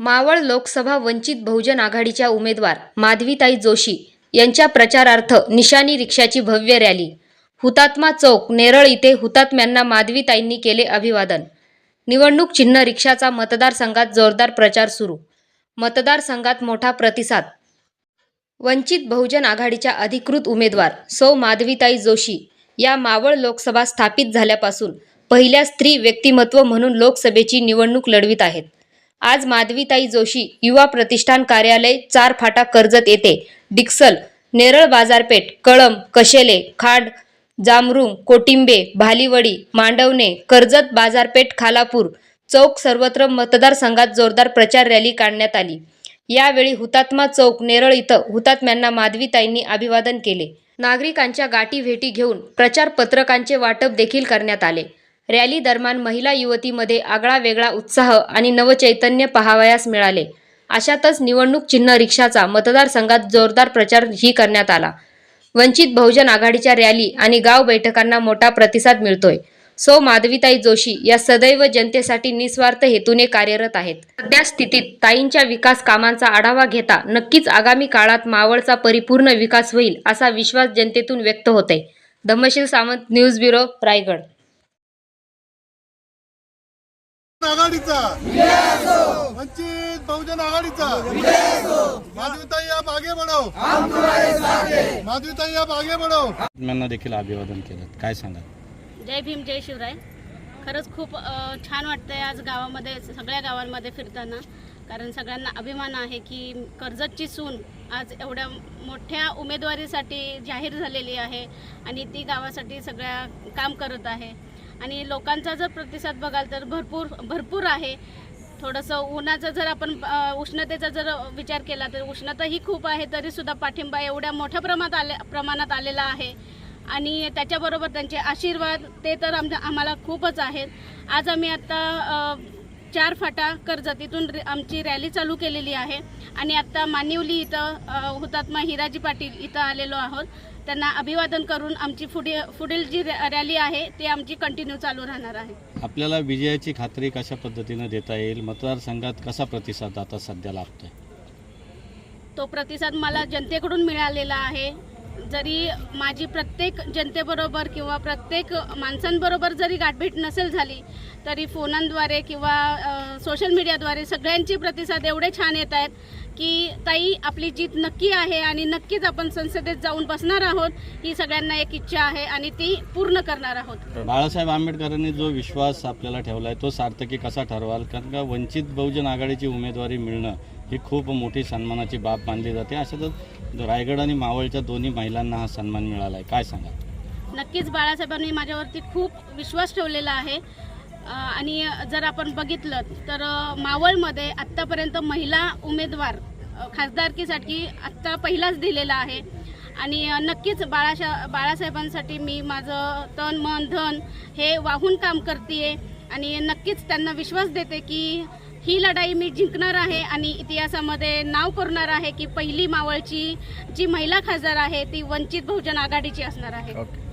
मावळ लोकसभा वंचित बहुजन आघाडीच्या उमेदवार माधवीताई जोशी यांच्या प्रचारार्थ निशाणी रिक्षाची भव्य रॅली. हुतात्मा चौक नेरळ इथे हुतात्म्यांना माधवीताईंनी केले अभिवादन. निवडणूक चिन्ह रिक्षाचा मतदारसंघात जोरदार प्रचार सुरू. मतदारसंघात मोठा प्रतिसाद. वंचित बहुजन आघाडीच्या अधिकृत उमेदवार सौ माधवीताई जोशी या मावळ लोकसभा स्थापित झाल्यापासून पहिल्या स्त्री व्यक्तिमत्व म्हणून लोकसभेची निवडणूक लढवित आहेत. आज माधवीताई जोशी युवा प्रतिष्ठान कार्यालय चार फाटा कर्जत येथे डिक्सल नेरळ बाजारपेठ कळम कशेले खाड जामरुंग कोटिंबे भालीवडी मांडवणे कर्जत बाजारपेठ खालापूर चौक सर्वत्र मतदारसंघात जोरदार प्रचार रॅली काढण्यात आली. यावेळी हुतात्मा चौक नेरळ इथं हुतात्म्यांना माधवीताईंनी अभिवादन केले. नागरिकांच्या गाठी भेटी घेऊन प्रचार पत्रकांचे वाटप देखील करण्यात आले. रॅली दरम्यान महिला युवतीमध्ये आगळा वेगळा उत्साह आणि नवचैतन्य पाहावयास मिळाले. अशातच निवडणूक चिन्ह रिक्षाचा मतदारसंघात जोरदार प्रचारही करण्यात आला. वंचित बहुजन आघाडीच्या रॅली आणि गाव बैठकांना मोठा प्रतिसाद मिळतोय. सो माधवीताई जोशी या सदैव जनतेसाठी निस्वार्थ हेतूने कार्यरत आहेत. सध्या स्थितीत ताईंच्या विकास कामांचा आढावा घेता नक्कीच आगामी काळात मावळचा परिपूर्ण विकास होईल असा विश्वास जनतेतून व्यक्त होतोय. Dhammasheel Sawant news bureau Raigad. आघाडीचा. वंचित बहुजन आघाडीचा. माधवीताई आप आगे बढ़ो माधवीताई आप आगे बढ़ो बातम्यांना देखील अभिवादन केलं. काय सांगा जय भीम जय शिवराय. खरंच खूप अ, छान वाटतंय आज गावामध्ये सगळ्या गावांमध्ये फिरताना. कारण सगळ्यांना अभिमान आहे की कर्जतची सून आज एवढ्या मोठ्या उमेदवारीसाठी जाहीर झालेली आहे आणि ती गावासाठी सगळ्या काम करत आहे. आणि लोकांचा जर प्रतिसाद बघाल तर भरपूर भरपूर आहे. थोडंसं उन्हाचा जर आपण उष्णतेचा जर विचार केला तर उष्णता ही खूप आहे तरीसुद्धा पाठिंबा एवढ्या मोठ्या प्रमाणात आले प्रमाणात आलेला आहे. आणि त्याच्याबरोबर त्यांचे आशीर्वाद ते तर आम आम्हाला खूपच आहेत. आज आम्ही आत्ता चार फाटा कर्जत इथून आमची रॅली चालू केलेली आहे. आणि आत्ता मानिवली इथं हुतात्मा हिराजी पाटील इथं आलेलो आहोत. त्यांना अभिवादन करून आमची पुढे पुढील जी रॅली आहे ती आमची कंटिन्यू चालू राहणार आहे. आपल्याला विजयाची खात्री कशा पद्धतीनं देता येईल? मतदारसंघात कसा प्रतिसाद आता सध्या लाभतोय? तो प्रतिसाद मला जनतेकडून मिळालेला आहे. जरी माझी प्रत्येक जनतेबरोबर किंवा प्रत्येक माणसांबरोबर जरी गाठभेट नसेल झाली तरी फोनांद्वारे किंवा सोशल मीडियाद्वारे सगळ्यांचे प्रतिसाद एवढे छान येत आहेत की ताई आपली जीत नक्की आहे आणि नक्कीच आपण संसदेत जाऊन बसणार आहोत ही सगळ्यांना एक इच्छा आहे आणि ती पूर्ण करणार आहोत. बाळासाहेब आंबेडकरांनी जो विश्वास आपल्याला ठेवला आहे तो सार्थकी कसा ठरवाल? कारण का वंचित बहुजन आघाडीची उमेदवारी मिळणं ही खूप मोठी सन्मानाची बाब मानली जाते. अशातच रायगड आणि मावळच्या दोन्ही महिलांना हा सन्मान मिळाला आहे काय सांगा नक्कीच बाळासाहेबांनी माझ्यावरती खूप विश्वास ठेवलेला आहे. आणि जर आपण बघितलं तर मावळमध्ये आत्तापर्यंत महिला उमेदवार खासदारकीसाठी आत्ता पहिलाच दिलेला आहे. आणि नक्कीच बाळाशा बाळासाहेबांसाठी मी माझं तन मन धन हे वाहून काम करते आणि नक्कीच त्यांना विश्वास देते की ही लढाई मी जिंकणार आहे आणि इतिहासामध्ये नाव करणार आहे की पहिली मावळची जी महिला खासदार आहे ती वंचित बहुजन आघाडीची असणार आहे okay.